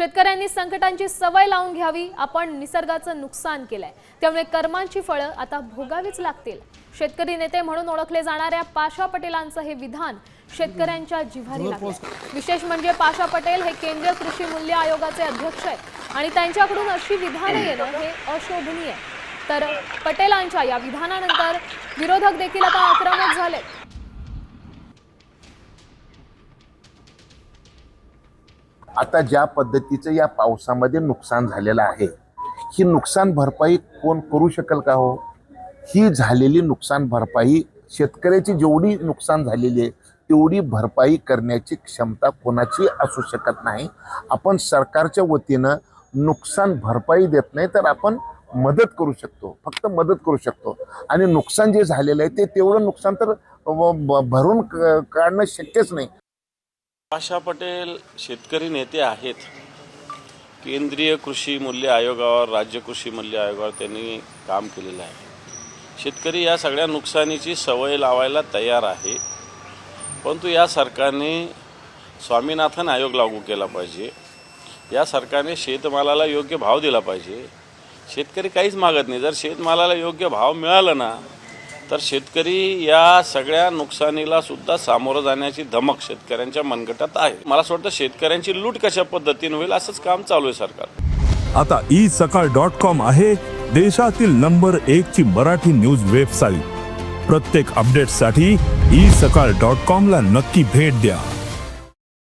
शेतकऱ्यांनी संकटांची सवय लावून घ्यावी. आपण निसर्गाचं नुकसान केलंय. त्यामुळे कर्मांची फळं आता भोगावीच लागतील. शेतकरी नेते म्हणून ओळखले जाणाऱ्या पाशा पटेलांचं हे विधान शेतकऱ्यांच्या जिव्हारी लागलं विशेष म्हणजे पाशा पटेल हे केंद्रीय कृषी मूल्य आयोगाचे अध्यक्ष आहेत. आणि त्यांच्याकडून अशी विधानं येणं हे अशोभनीय. तर पटेलांच्या या विधानानंतर विरोधक देखील आता आक्रमक झाले आता ज्या पद्धतीचं या पावसामध्ये नुकसान झालेलं आहे ही नुकसान भरपाई कोण करू शकेल का हो? ही झालेली नुकसान भरपाई शेतकऱ्याची जेवढी नुकसान झालेली आहे तेवढी भरपाई करण्याची क्षमता कोणाची असू शकत नाही. आपण सरकारच्या वतीनं नुकसान भरपाई देत नाही तर आपण मदत करू शकतो फक्त मदत करू शकतो. आणि नुकसान जे झालेलं आहे ते तेवढं नुकसान तर भरून क- काढणं शक्यच नाही. आशा पटेल शेतकरी नेते आहेत. केंद्रीय कृषी मूल्य आयोगावर राज्य कृषी मूल्य आयोगावर त्यांनी काम केलेलं आहे. शेतकरी या सगळ्या नुकसानीची सवय लावायला तयार आहे. परंतु या सरकारने स्वामीनाथन आयोग लागू केला पाहिजे. या सरकारने शेतमालाला योग्य भाव दिला पाहिजे. शेतकरी काहीच मागत नाही. जर शेतमालाला योग्य भाव मिळाला ना तर शेतकरी या सगळ्या नुकसानीला सुद्धा सामोरं जाण्याची धमक शेतकऱ्यांच्या मनगटात आहे. मला असं वाटतं शेतकऱ्यांची लूट कशा पद्धतीने होईल असंच काम चालू आहे सरकार. आता ई सकाळ डॉट कॉम आहे देशातील नंबर एक ची मराठी न्यूज वेबसाईट. प्रत्येक अपडेटसाठी ई सकाळ डॉट कॉम ला नक्की भेट द्या.